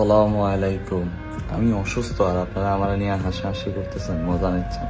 সালামু আলাইকুম। আমি অসুস্থ আর আপনারা আমার নিয়ে হাসাহাসি করতেছেন, মজা নিচ্ছেন।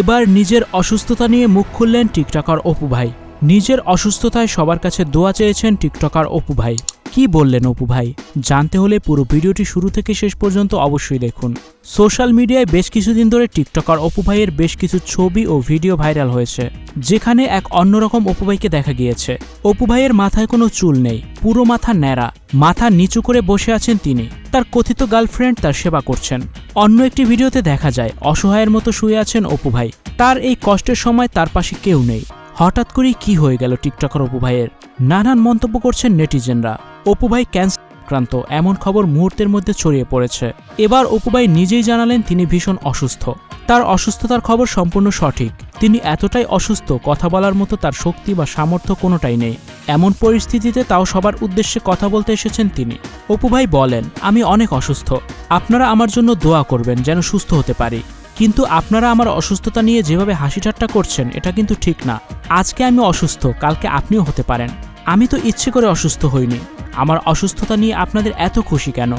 এবার নিজের অসুস্থতা নিয়ে মুখ খুললেন টিকটকার অপু ভাই। নিজের অসুস্থতায় সবার কাছে দোয়া চেয়েছেন টিকটকার অপু ভাই। কি বললেন অপু ভাই? জানতে হলে পুরো ভিডিওটি শুরু থেকে শেষ পর্যন্ত অবশ্যই দেখুন। সোশ্যাল মিডিয়ায় বেশ কিছুদিন ধরে টিকটকার অপু ভাইয়ের বেশ কিছু ছবি ও ভিডিও ভাইরাল হয়েছে, যেখানে এক অন্যরকম অপু ভাইকে দেখা গিয়েছে। অপু ভাইয়ের মাথায় কোনো চুল নেই, পুরো মাথা ন্যাড়া, মাথা নিচু করে বসে আছেন তিনি। তার কথিত গার্লফ্রেন্ড তার সেবা করছেন। অন্য একটি ভিডিওতে দেখা যায়, অসহায়ের মতো শুয়ে আছেন অপু ভাই। তার এই কষ্টের সময় তার পাশে কেউ নেই। হঠাৎ করেই কি হয়ে গেল টিকটকার অপু ভাইয়ের? নানান মন্তব্য করছেন নেটিজেনরা। অপু ভাই ক্যান্সার আক্রান্ত এমন খবর মুহূর্তের মধ্যে ছড়িয়ে পড়েছে। এবার অপু ভাই নিজেই জানালেন তিনি ভীষণ অসুস্থ। তার অসুস্থতার খবর সম্পূর্ণ সঠিক। তিনি এতটাই অসুস্থ, কথা বলার মতো তার শক্তি বা সামর্থ্য কোনোটাই নেই। এমন পরিস্থিতিতে তাও সবার উদ্দেশ্যে কথা বলতে এসেছেন তিনি। অপু ভাই বলেন, আমি অনেক অসুস্থ। আপনারা আমার জন্য দোয়া করবেন যেন সুস্থ হতে পারি। কিন্তু আপনারা আমার অসুস্থতা নিয়ে যেভাবে হাসি ঠাট্টা করছেন, এটা কিন্তু ঠিক না। আজকে আমি অসুস্থ, কালকে আপনিও হতে পারেন। আমি তো ইচ্ছে করে অসুস্থ হইনি। আমার অসুস্থতা নিয়ে আপনাদের এত খুশি কেন?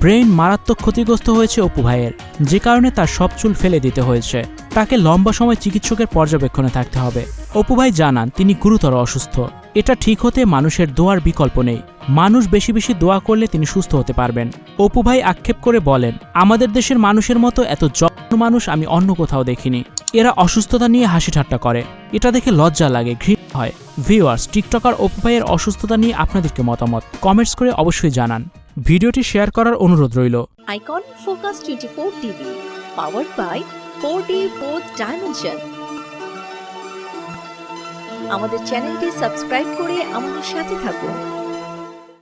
ব্রেইন মারাত্মক ক্ষতিগ্রস্ত হয়েছে অপু ভাইয়ের। যে কারণে তার সব চুল ফেলে দিতে হয়েছে। তাকে লম্বা সময় চিকিৎসকের পর্যবেক্ষণে থাকতে হবে। অপু ভাই জানান, তিনি গুরুতর অসুস্থ। এটা ঠিক হতে মানুষের দোয়ার বিকল্প নেই। মানুষ বেশি বেশি দোয়া করলে তিনি সুস্থ হতে পারবেন। অপু ভাই আক্ষেপ করে বলেন, আমাদের দেশের মানুষের মতো এত যত্ন মানুষ আমি অন্য কোথাও দেখিনি। এরা অসুস্থতা নিয়ে হাসি ঠাট্টা করে। এটা দেখে লজ্জা লাগে ঘৃণা হয়। ভিউয়ার্স টিকটকার অপু ভাইয়ের অসুস্থতা নিয়ে আপনাদেরকে মতামত কমেন্টস করে অবশ্যই জানান। ভিডিওটি শেয়ার করার অনুরোধ রইল। Icon Focus 24 TV, powered by 4D Fourth Dimension. আমাদের চ্যানেলটি সাবস্ক্রাইব করে আমাদের সাথে থাকুন।